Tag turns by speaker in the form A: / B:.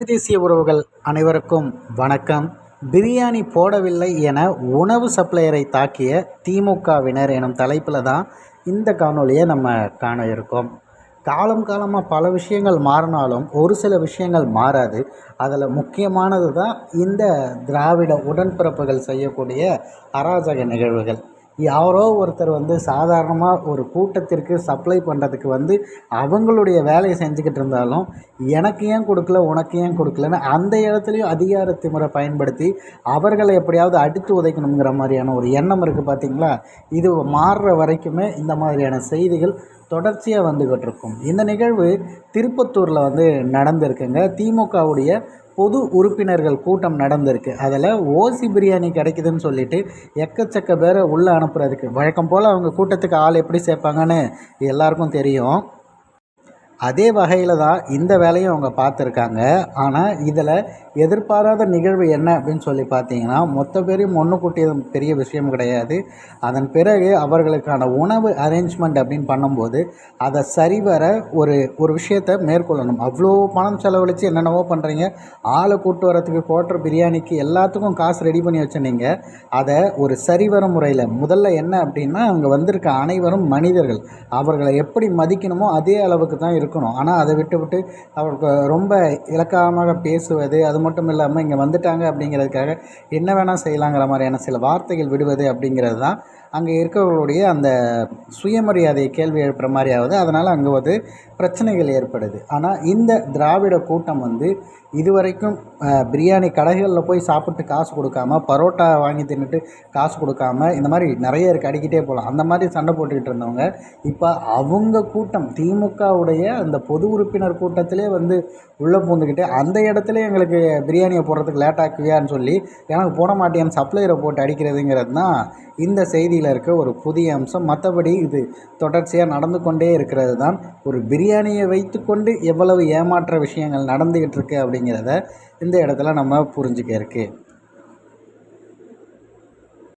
A: தேசிய உறவுகள் அனைவருக்கும் வணக்கம். பிரியாணி போடவில்லை என உணவு சப்ளையரை தாக்கிய திமுகவினர் எனும் தலைப்பில் தான் இந்த காணொலியை நம்ம காண இருக்கோம். காலம் காலமாக பல விஷயங்கள் மாறினாலும் ஒரு சில விஷயங்கள் மாறாது. அதில் முக்கியமானது தான் இந்த திராவிட உடன்பிறப்புகள் செய்யக்கூடிய அராஜக நிகழ்வுகள். யாரோ ஒருத்தர் வந்து சாதாரணமாக ஒரு கூட்டத்திற்கு சப்ளை பண்ணுறதுக்கு வந்து அவங்களுடைய வேலையை செஞ்சுக்கிட்டு இருந்தாலும் எனக்கு ஏன் கொடுக்கல உனக்கு ஏன் கொடுக்கலன்னு அந்த இடத்துலையும் அதிகார திமுறை பயன்படுத்தி அவர்களை எப்படியாவது அடித்து உதைக்கணுங்கிற மாதிரியான ஒரு எண்ணம் இருக்குது பார்த்தீங்களா இது மாறுற வரைக்குமே இந்த மாதிரியான செய்திகள் தொடர்ச்சியாக வந்துக்கிட்டு இருக்கும். இந்த நிகழ்வு திருப்பத்தூரில் வந்து நடந்திருக்குங்க. திமுகவுடைய பொது உறுப்பினர்கள் கூட்டம் நடந்திருக்கு. அதில் ஓசி பிரியாணி கிடைக்குதுன்னு சொல்லிட்டு எக்கச்சக்க பேரை உள்ளே அனுப்புகிறதுக்கு வழக்கம் போல் அவங்க கூட்டத்துக்கு ஆள் எப்படி சேர்ப்பாங்கன்னு எல்லாருக்கும் தெரியும். அதே வகையில் தான் இந்த வேலையும் அவங்க பார்த்துருக்காங்க. ஆனால் இதில் எதிர்பாராத நிகழ்வு என்ன அப்படின்னு சொல்லி பார்த்தீங்கன்னா மொத்த பேரையும் ஒன்று கூட்டியது பெரிய விஷயம் கிடையாது. அதன் பிறகு அவர்களுக்கான உணவு அரேஞ்ச்மெண்ட் அப்படின்னு பண்ணும்போது அதை சரிவர ஒரு ஒரு விஷயத்தை மேற்கொள்ளணும். அவ்வளோ பணம் செலவழித்து என்னென்னவோ பண்ணுறீங்க ஆளை கூட்டு வரத்துக்கு கோட்டர் பிரியாணிக்கு எல்லாத்துக்கும் காசு ரெடி பண்ணி வச்சுனீங்க அதை ஒரு சரிவர முறையில் முதல்ல என்ன அப்படின்னா அங்கே வந்திருக்க அனைவரும் மனிதர்கள். அவர்களை எப்படி மதிக்கணுமோ அதே அளவுக்கு தான் இருக்கும் இருக்கணும். ஆனால் அதை விட்டு விட்டு அவருக்கு ரொம்ப இலக்காரமாக பேசுவது அது மட்டும் இல்லாமல் இங்கே வந்துட்டாங்க அப்படிங்கிறதுக்காக என்ன வேணால் செய்யலாங்கிற மாதிரியான சில வார்த்தைகள் விடுவது அப்படிங்கிறது தான் அங்கே இருக்கிறவர்களுடைய அந்த சுயமரியாதையை கேள்வி எழுப்புகிற மாதிரி ஆகுது அதனால் அங்கே வந்து பிரச்சனைகள் ஏற்படுது. ஆனால் இந்த திராவிட கூட்டம் வந்து இதுவரைக்கும் பிரியாணி கடைகளில் போய் சாப்பிட்டு காசு கொடுக்காம பரோட்டா வாங்கி தின்னுட்டு காசு கொடுக்காம இந்த மாதிரி நிறைய இருக்குது அடிக்கிட்டே போகலாம். அந்த மாதிரி சண்டை போட்டுக்கிட்டு இருந்தவங்க இப்போ அவங்க கூட்டம் திமுகவுடைய அந்த பொது உறுப்பினர் கூட்டத்திலே வந்து உள்ளே பூந்துக்கிட்டு அந்த இடத்துல எங்களுக்கு பிரியாணியை போடுறதுக்கு லேட் ஆக்குவியான்னு சொல்லி எனக்கு போட மாட்டேன்னு சப்ளையரை போட்டு அடிக்கிறதுங்கிறது தான் இந்த செய்தி செய்தியில் இருக்க ஒரு புதிய அம்சம். மற்றபடி இது தொடர்ச்சியாக நடந்து கொண்டே இருக்கிறது தான் ஒரு பிரியாணியை வைத்துக்கொண்டு எவ்வளவு ஏமாற்ற விஷயங்கள் நடந்துக்கிட்டு இருக்கு அப்படிங்கிறத இந்த இடத்துல நம்ம புரிஞ்சுக்க இருக்குது